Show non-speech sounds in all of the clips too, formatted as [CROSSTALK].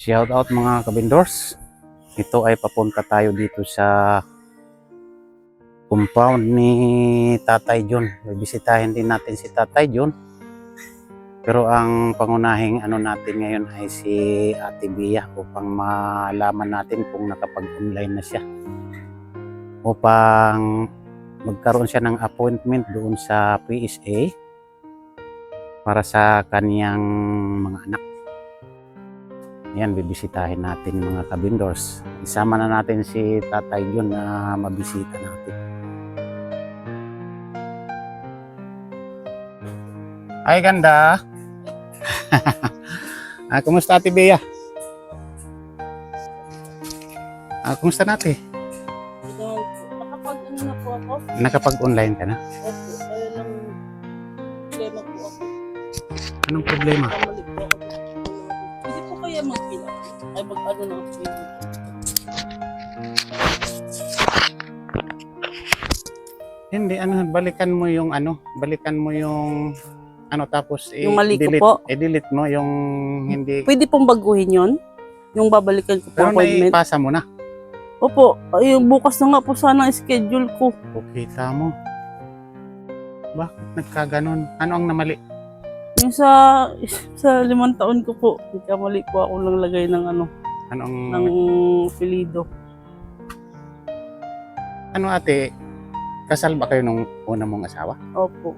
Shout out mga kabindors. Ito ay papunta tayo dito sa compound ni Tatay John. Bibisitahin din natin si Tatay John. Pero ang pangunahing ano natin ngayon ay si Ate Bia upang malaman natin kung nakapag-online na siya. Upang magkaroon siya ng appointment doon sa PSA para sa kaniyang mga anak. Yan, bibisitahin natin mga kabindors. Isama na natin si Tatay John na mabisita natin. Ay, ganda. [LAUGHS] ah, kumusta Ate Bea? Ah, kumusta natin? Ito, nakapag ano na po ako. Nakapag-online ka na? Opo, kaya lang problema po ako. Anong problema? Hindi, ano, balikan mo yung ano, balikan mo yung ano tapos Yung mali ko po? i-delete mo yung hindi Pwede pong baguhin yon Yung babalikan ko po pero appointment. naipasa mo na. Opo, ay, bukas na nga po sana schedule ko. O kita mo. Bakit nagkaganon? Ano ang namali? Yung sa sa limang taon ko po, hindi kamali po ako lang lagay ng ano, Ano ang ng pilido. ano ate? Kasal ba kayo nung una mong asawa? Opo.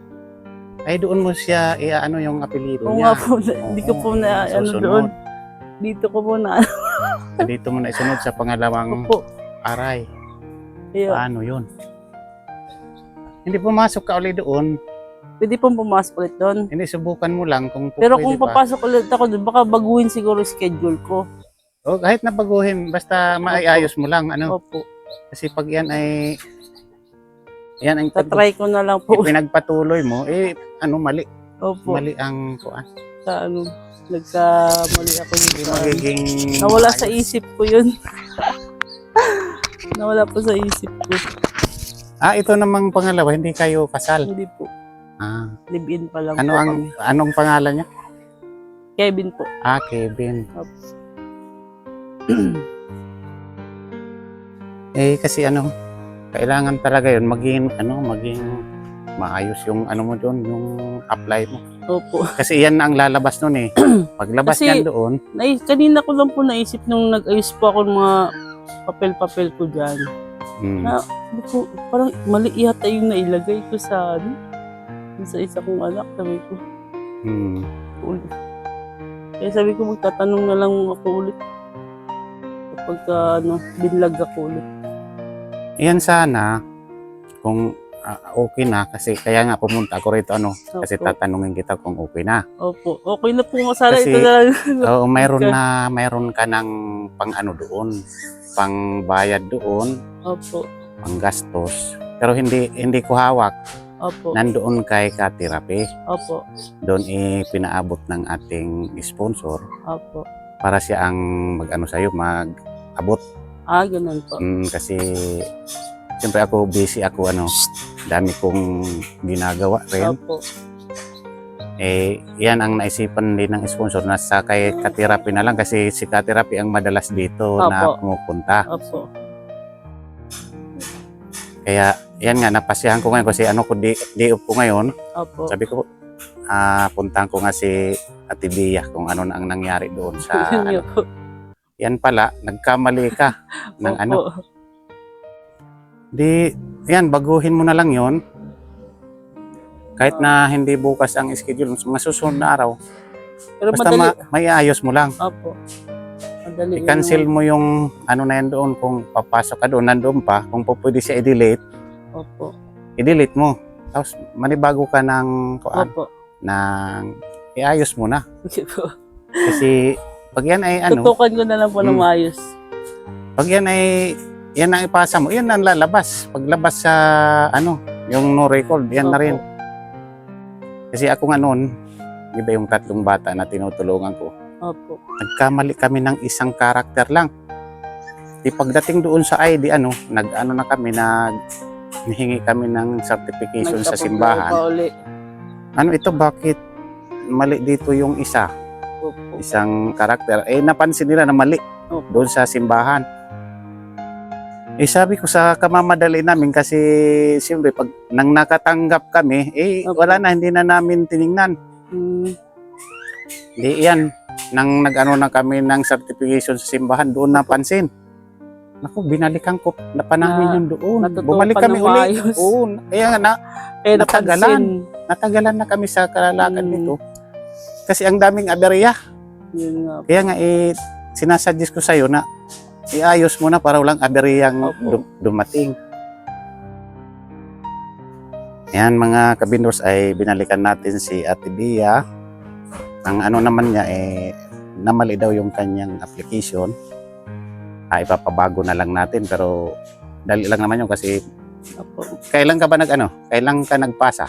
Ay doon mo siya iaano yung apelyido Oo niya. nga po, [LAUGHS] hindi ko po na ano susunod. doon. Dito ko po na [LAUGHS] Dito mo na isunod sa pangalawang Opo. aray. Ayun. Paano yun? Hindi pumasok ka ulit doon. Pwede pong pumasok ulit doon. Hindi, subukan mo lang kung Pero pwede kung pa. papasok ulit ako doon, baka baguhin siguro yung schedule ko. O, kahit na baguhin, basta maayos mo lang. Ano? Opo. Kasi pag yan ay yan ang Tatry ko na lang po. pinagpatuloy mo, eh, ano, mali. Opo. Mali ang kuan. Sa ano, nagkamali ako Hindi yung sa, magiging Nawala sa isip ko yun. [LAUGHS] Nawala po sa isip ko. Ah, ito namang pangalawa, hindi kayo kasal. Hindi po. Ah, Live-in pa lang ano po ang kami. anong pangalan niya? Kevin po. Ah, Kevin. Opo. [CLEARS THROAT] Eh kasi ano, kailangan talaga 'yun maging ano, maging maayos yung ano mo doon, yung apply mo. Opo. Kasi yan ang lalabas noon eh. [CLEARS THROAT] Paglabas Kasi- niyan doon, Nai, kanina ko lang po naisip nung nag-ayos po ako ng mga papel-papel ko dyan. mm, Na, ko, parang mali yata yung nailagay ko sa ano, sa isa kong anak. Sabi ko, mm, ulit. Kaya sabi ko, magtatanong na lang ako ulit. Kapag ano, binlag ako ulit. Yan sana kung ah, okay na kasi kaya nga pumunta ako rito ano kasi Opo. tatanungin kita kung okay na. Opo. Okay na po nga sana Kasi- ito na lang. [LAUGHS] Oo, mayroon na mayroon ka ng pang ano doon, pang bayad doon, Opo. pang gastos. Pero hindi hindi ko hawak. Opo. Nandoon kay Ka-Therapy. Opo. Doon eh pinaabot ng ating sponsor Opo. para siya ang mag-ano sa'yo, mag-abot. Ah, ganun po. Mm, kasi siyempre ako busy ako ano, dami kong ginagawa rin. Opo. Eh, yan ang naisipan din ng sponsor na sa kay Ka-Therapy na lang kasi si Ka-Therapy ang madalas dito na Opo. pumupunta. Opo. Kaya yan nga, napasyahan ko ngayon kasi ano ko di, di ko ngayon. Opo. Sabi ko, ah, puntahan ko nga si Ate Bia kung ano na ang nangyari doon sa ano. Yan pala, nagkamali ka [LAUGHS] ng ano. Di, yan, baguhin mo na lang yon Kahit na hindi bukas ang schedule, mga susunod na araw. Pero Basta madali. ma- may ayos mo lang. Opo. Madali. I-cancel mo yung ano na yan doon kung papasok ka doon, nandoon pa. Kung po pwede siya i-delete, Opo. i-delete mo. Tapos manibago ka ng, kuan, Opo. ng iayos mo na. Sige po. Kasi pag yan ay ano, Tutukan ko na lang po ng Mm. maayos. pag yan ay yan ang ipasa mo, yan ang lalabas. Paglabas sa ano, yung no record, yan na Opo. rin. Kasi ako nga noon, di ba yung tatlong bata na tinutulungan ko, Opo. nagkamali kami ng isang karakter lang. Di pagdating doon sa ID, ano, nag-ano na kami, nag hihingi kami ng certification sa Nagtapos na simbahan. Ano ito, bakit mali dito yung isa? Opo. isang karakter. Eh, napansin nila na mali Opo. doon sa simbahan. Eh, sabi ko sa kamamadali namin kasi siyempre pag nang nakatanggap kami, eh, Opo. wala na, hindi na namin tiningnan. Mm, Di yan, nang nag-ano na kami ng certification sa simbahan, doon napansin. Naku, binalikan ko na pa namin Na- yun doon. Bumalik kami uli. Oo, kaya nga na, kaya Natagalan. natagalan na kami sa kalalakad Mm. nito. Kasi ang daming aberya. Yun. Kaya nga, eh, sinasuggest ko sa'yo na iayos mo na para walang aberyang dum- dumating. Yan mga kabindors ay binalikan natin si Ate Bia. Ang ano naman niya eh namali daw yung kanyang application. Ah, ipapabago na lang natin pero dali lang naman yun kasi Opo. kailan ka ba nag ano? Kailan ka nagpasa?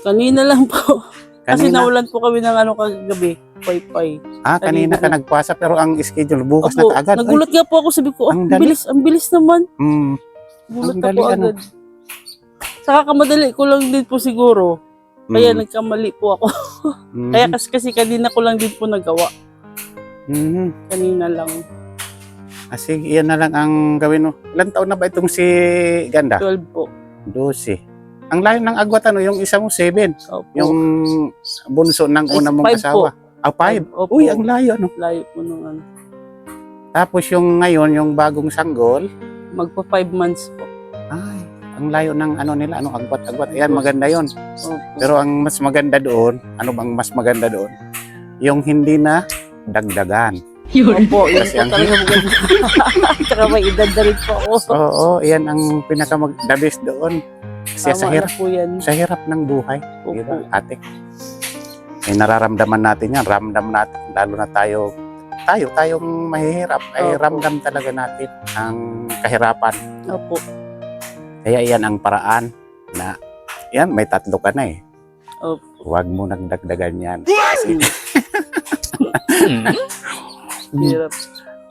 Kanina lang po. [LAUGHS] Kasi Kanina? nawalan po kami ng ano kagabi. Wi-Fi. Ah, kanina kanina ka nagpasa pero ang schedule bukas Opo, na kaagad. Ay, nagulat nga po ako. Sabi ko, Ang ang dali. bilis, ang bilis naman. mm, Gulat Ang ako dali, ano? agad. Saka kamadali ko lang din po siguro. Kaya mm, nagkamali po ako. mm, Kaya kasi, kasi kanina ko lang din po nagawa. mm. Kanina lang. Ah, sige, yan na lang ang gawin mo. Ilan taon na ba itong si Ganda? 12 po. 12. Ang layo ng agwat, ano, yung isa mo 7. Opo. Yung bunso ng Ay, una mong five asawa. Ah, 5. Five, Opo. Uy, ang layo, ano. Layo po nung ano. Tapos yung ngayon, yung bagong sanggol, Magpa 5 months po. ay, ang layo ng ano nila, ano, agwat-agwat. Ayan, maganda yon. Opo. Pero ang mas maganda doon, ano bang mas maganda doon? Yung hindi na dagdagan. Opo, yun po talaga maganda. [LAUGHS] Tsaka may edad na rin po ako. Oo, yan ang pinaka mag the best doon. Kasi sa Tama hirap, na po yan. sa hirap ng buhay, di ba, Opo. ate? Eh, nararamdaman natin yan, ramdam natin, lalo na tayo, tayo, tayong mahihirap, ay Opo. ramdam talaga natin ang kahirapan. Opo. Kaya yan ang paraan na, yan, may tatlo ka na eh. Opo. Huwag mo nang dagdagan yan. [LAUGHS] Hirap.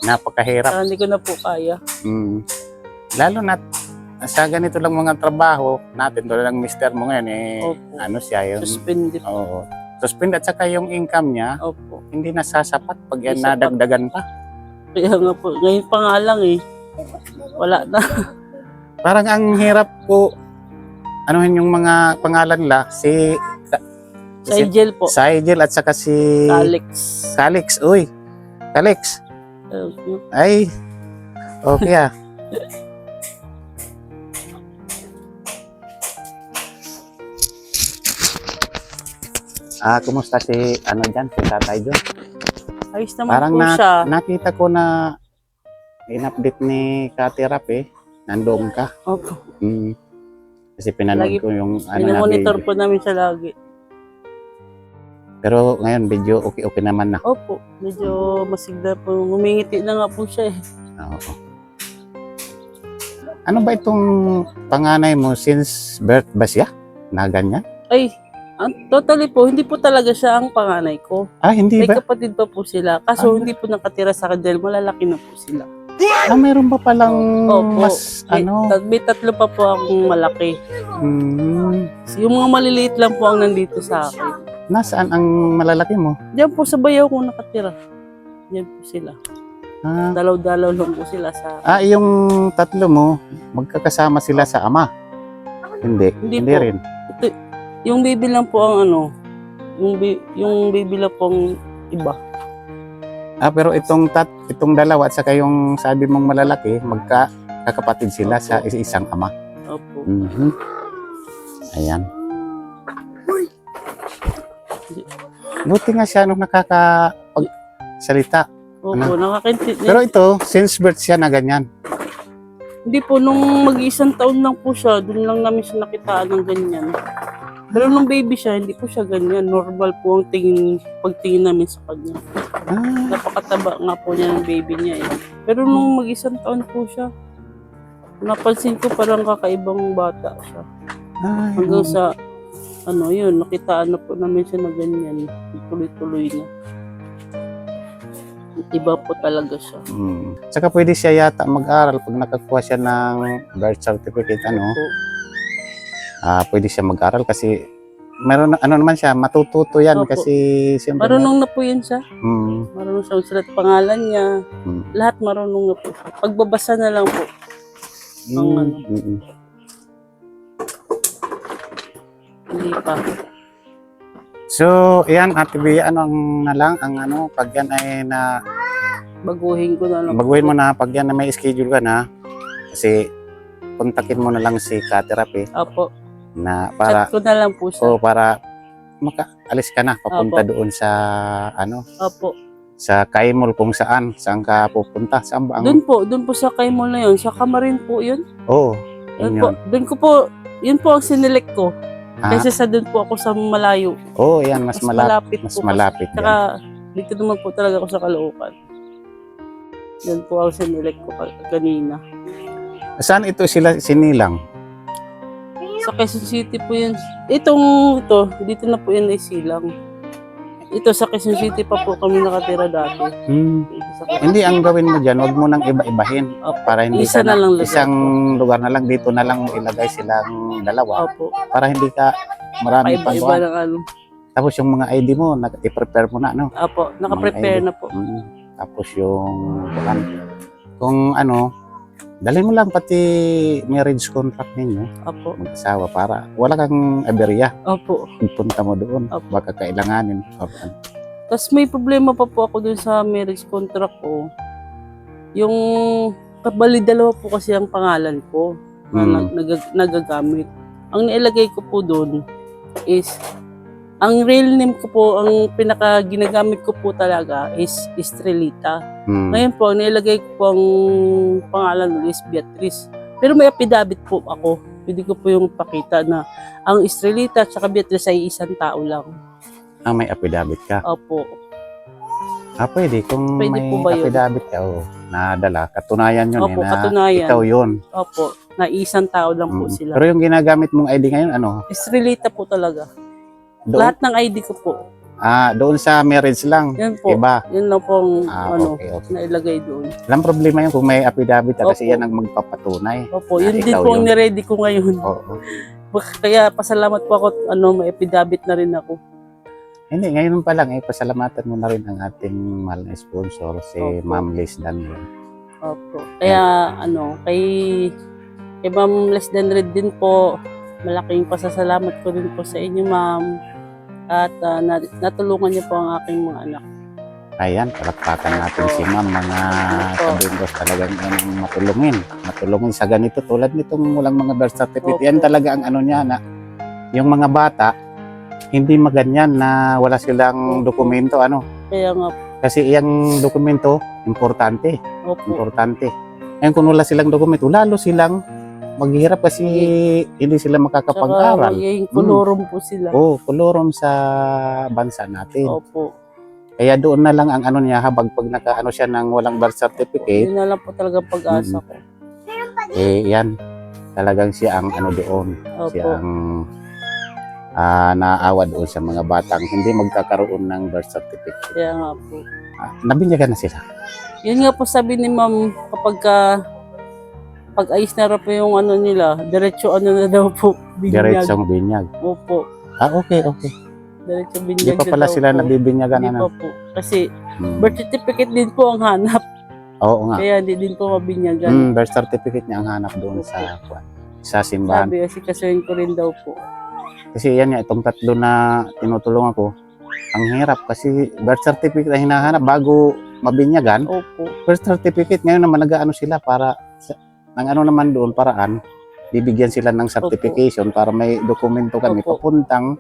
Napakahirap. Saka hindi ko na po kaya. Mm. Lalo na sa ganito lang mga trabaho natin, tulad ng mister mo ngayon, eh, Opo. ano siya, yung, Suspended. oo, suspend at saka yung income niya, Opo. hindi nasasapat pag yan Hindi sapat. nadagdagan pa. Kaya nga po, ngayon pa nga lang eh. Wala na. [LAUGHS] Parang ang hirap ko, anuhin yung mga pangalan la, si Sa jail po. Saigel at saka si Alex. Calix. Uy, Calix. Ay, okay ah. [LAUGHS] Ah, kumusta si ano diyan, si Tatay John? ayos naman Parang po na, siya. nakita ko na in-update ni Kati Rap eh. Nandoon ka. Opo. Mm. Kasi pinanood Lagi- ko yung ano na Minomonitor video. po namin siya lagi. Pero ngayon video okay-okay naman na. Opo. Medyo masigla po. Humingiti na nga po siya eh. Oo. Ano ba itong panganay mo since birth ba siya? Na ganyan? Ay, ang- totally po, hindi po talaga siya ang panganay ko. Ah, hindi May ba? kapatid pa po sila. Kaso Ano? hindi po nakatira sa akin dahil malalaki na po sila. Ah, mayroon ba palang Opo. mas May, ano? tat- may tatlo pa po akong malaki. Hmm, Yung mga maliliit lang po ang nandito sa akin. nasaan ang malalaki mo? Diyan po sa bayaw ko nakatira. Diyan po sila. Ah, Dalaw-dalaw lang po sila sa ah, yung tatlo mo, magkakasama sila sa ama? Hindi, Hindi hindi, po. rin. Ito, yung baby lang po ang ano, yung, bi- yung baby lang po ang iba. Ah, pero itong tat, itong dalawa at saka yung sabi mong malalaki, magkakapatid sila sa is- isang ama. Opo. Mhm. Ayan. Buti nga siya nung nakakapagsalita. Opo, nakakaintindi. Pero ito, since birth siya na ganyan. Hindi po, nung mag-isang taon lang po siya, doon lang namin siya nakitaan ng ganyan. Pero nung baby siya, hindi po siya ganyan. Normal po ang tingin, pagtingin namin sa kanya. Ah, Napakataba nga po niya ng baby niya eh. Pero nung mag-isang taon po siya, napansin ko parang kakaibang bata siya. ay, Hanggang sa, ano yun, nakitaan na po namin siya na ganyan. Tuloy-tuloy na. Iba po talaga siya. Hmm. Saka pwede siya yata mag-aral pag nakakuha siya ng birth certificate, ano. Po. Ah, pwede siya mag-aral kasi meron ano naman siya, matututo yan Opo. kasi siyempre Marunong na po yun siya. Mm, Marunong siya sulat pangalan niya. mm, Lahat marunong na po siya. Pagbabasa na lang po. Ang mm, ano. mm, mm. Hindi pa. So, yan Ate Bea, ano ang na lang ang ano pag yan ay na Baguhin ko na lang. baguhin mo na pag yan na may schedule ka na kasi kontakin mo na lang si ka-therapy Opo. Na para Chat ko na lang po siya. o para makaalis ka na papunta Opo. doon sa ano Opo. sa Kaimol kung saan saan ka pupunta saan ba ang Doon po, doon po sa kay mall na yun. Sa Kamarin po yun. Oo. Yun yun po. yun. Doon ko po, yun po ang sinelect ko. Ah, Kasi sa doon po ako sa malayo. Oo, yan mas, Mas, malapit. malapit Mas po. malapit. Saka yan. dito naman po talaga ako sa Caloocan. Yan po ang sinelect ko ka- kanina. Saan ito sila sinilang? Sa Quezon City po yun. Itong ito, dito na po yun ay silang. Ito sa Quezon City pa po kami nakatira dati. Hmm. Dito sa Quezon Hindi, ang gawin mo dyan, wag mo nang iba-ibahin. Opo. Para hindi Isa ka na lang lugar isang lugar na lang, dito na lang ilagay silang dalawa. Opo. Para hindi ka marami pang Paiba-iba ng ano. Tapos yung mga ID mo, nag- i-prepare mo na, no? Opo, naka-prepare na po. Mm. Tapos yung, kuwan, kung ano, dalhin mo lang pati marriage contract ninyo, Opo. mag-asawa, para wala kang aberya. Opo. Punta mo doon, Opo. baka kailanganin. Tapos may problema pa po ako dun sa marriage contract ko. Yung kabali dalawa po kasi ang pangalan ko na Mm. nag- nag- nagagamit. Ang nailagay ko po doon is ang real name ko po, ang pinaka ginagamit ko po talaga is Estrelita. Mm. Ngayon po, ang nailagay ko po ang pangalan is Beatrice. Pero may affidavit po ako. Pwede ko po yung pakita na ang Estrelita at saka Beatrice ay isang tao lang. Ah, may affidavit ka. Opo. Ah, pwede. Kung Pwede may po ba yun? affidavit ka, oh, nadala. Katunayan yun Opo, eh, na katunayan. ikaw yun. Opo, na isang tao lang po Mm. sila. Pero yung ginagamit mong ID ngayon, ano? Estrelita po talaga. Doon, Lahat ng ID ko po. ah, doon sa marriage lang. Yan po. Iba. Yan lang pong Ah, ano, okay, okay. nailagay doon. Walang problema yun kung may affidavit ka kasi yan ang magpapatunay. Opo, Ah, yun din po ang niready ko ngayon. Oo. Kaya pasalamat po ako, ano, may affidavit na rin ako. Hindi, ngayon pa lang, eh, pasalamatan mo na rin ang ating mahal na sponsor, si Opo. Ma'am Liz Daniel. Opo. Kaya, ano, kay, kay Ma'am Les Red din po, malaking pasasalamat ko rin po sa inyo, Ma'am. At na- natulungan niyo po ang aking mga anak. Ayan, palakpakan natin si Ma'am, mga kabingos talagang ano, matulungin. Matulungin sa ganito, tulad nitong walang mga birth certificate. Opo. Yan talaga ang ano niya na, yung mga bata, hindi maganyan na wala silang dokumento, ano. Kaya nga, Kasi iyang dokumento, importante. opo. Importante. Ngayon kung wala silang dokumento, lalo silang maghihirap kasi hindi sila makakapag-aral. magiging kolorum po sila. Oo, kolorum sa bansa natin. Opo. Kaya doon na lang ang ano niya, habang pag nakaano siya ng walang birth certificate, Yun na lang po talaga pag-asa ko. eh yan, talagang siya ang ano doon. Siya Opo. ang ah, naawa doon sa mga batang hindi magkakaroon ng birth certificate. Kaya nga po. Ah, nabinyagan na sila. Yun nga po sabi ni ma'am, kapag ka, pag ayos na raw po yung ano nila, diretso ano na daw po, binyag. Diretsong binyag. Opo, Ah, okay, okay. diretso Hindi binyag pa na pala daw sila po. nabibinyagan Hindi ano. pa po. Kasi Hmm. birth certificate din po ang hanap. Oo nga. Kaya hindi din po mabinyagan. Mm, birth certificate niya ang hanap doon sa sa simbahan. Sabi kasi kasuhin ko rin daw po. Kasi yan nga, itong tatlo na tinutulungan ko, ang hirap kasi birth certificate ang hinahanap bago mabinyagan. Opo. Birth certificate, ngayon naman nag-ano sila para, sa, ng ano naman doon, paraan, bibigyan sila ng certification para may dokumento kami Opo. papuntang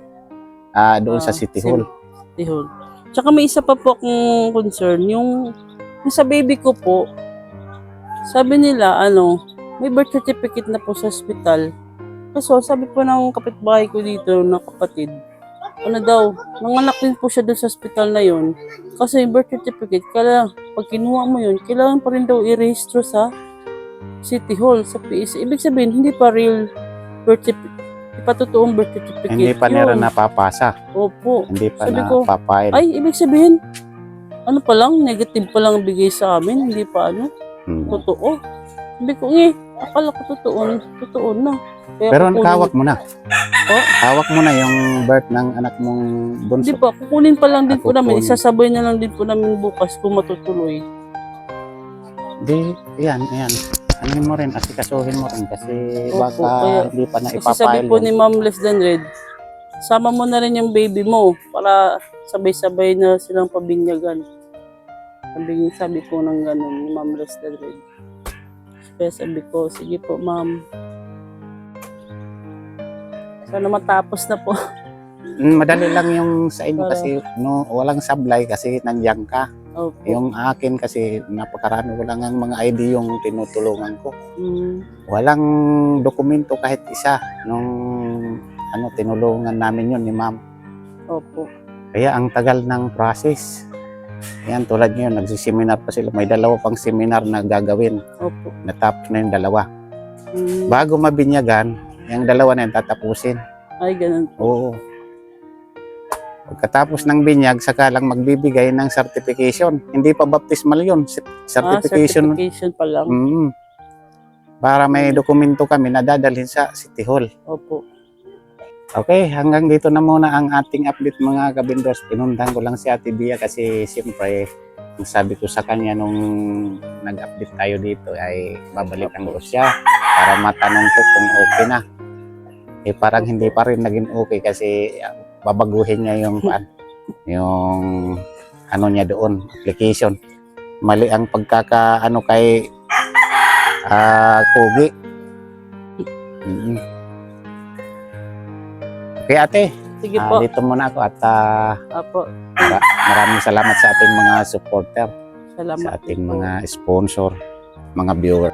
ah, doon sa Ah, City Hall. Tihol. Tsaka may isa pa po akong concern, yung, yung sa baby ko po, sabi nila, ano, may birth certificate na po sa hospital. Kaso, sabi po ng kapitbahay ko dito, ng kapatid, ano daw, nanganak din po siya doon sa hospital na yon. Kasi yung birth certificate, kailangan, pag kinuha mo yun, kailangan pa rin daw i-rehistro sa City Hall, sa PSA. Ibig sabihin, hindi pa real birth certificate, hindi pa totoong birth certificate. Hindi pa nila yun. napapasa, Opo. hindi pa Sabi ko, napapile. Ay, ibig sabihin, ano pa lang, negative pa lang bigay sa amin, hindi pa ano, Hmm. totoo. Sabi ko, eh, akala ko totoo, totoo na. Kaya Pero kukunin- nakawak mo na. Po? Hawak mo na yung birth ng anak mong bunso. Hindi po, kukunin pa lang din po namin. Isasabay na lang din po namin bukas kung matutuloy. Di, yan, yan. Ano mo rin, asikasuhin mo rin kasi Opo, baka kaya- hindi pa na Kasi sabi ipapile. po ni Ma'am Less Than Red, sama mo na rin yung baby mo para sabay-sabay na silang pabinyagan. Sabi, sabi ko ng ganun ni Ma'am Less Than Red. Kaya sabi ko, sige po ma'am. Sana matapos na po. Mm, Madali lang yung sa inyo kasi no, walang sablay kasi nandiyan ka. Opo. Yung akin kasi napakarami ko lang ang mga ID yung tinutulungan ko. Mm, Walang dokumento kahit isa nung ano tinulungan namin yun ni ma'am. opo. Kaya ang tagal ng process. Yan tulad ngayon, nagsiseminar pa sila. May dalawa pang seminar na gagawin. Opo. Natapos na yung dalawa. Mm, Bago mabinyagan, yung dalawa na yun tatapusin. ay, ganun po. Oo. Pagkatapos ng binyag, saka lang magbibigay ng certification. Hindi pa baptismal yun. Ah, Certification. certification pa lang. Mm. Para may dokumento kami na dadalhin sa City Hall. Opo. Okay, hanggang dito na muna ang ating update mga kabindors. Pinuntahan ko lang si Ate Bia kasi siyempre, sabi ko sa kanya nung nag-update tayo dito ay babalikan ko siya para matanong ko kung okay na. Eh parang hindi pa rin naging okay kasi ah, babaguhin niya yung paan, yung ano niya doon, application. Mali ang pagkaka ano kay ah Kugi. Mm. Okay ate, Sige ah, po. dito muna ako at ah, Opo. mara- maraming salamat sa ating mga supporter, Salamat sa ating po. mga sponsor, mga viewer.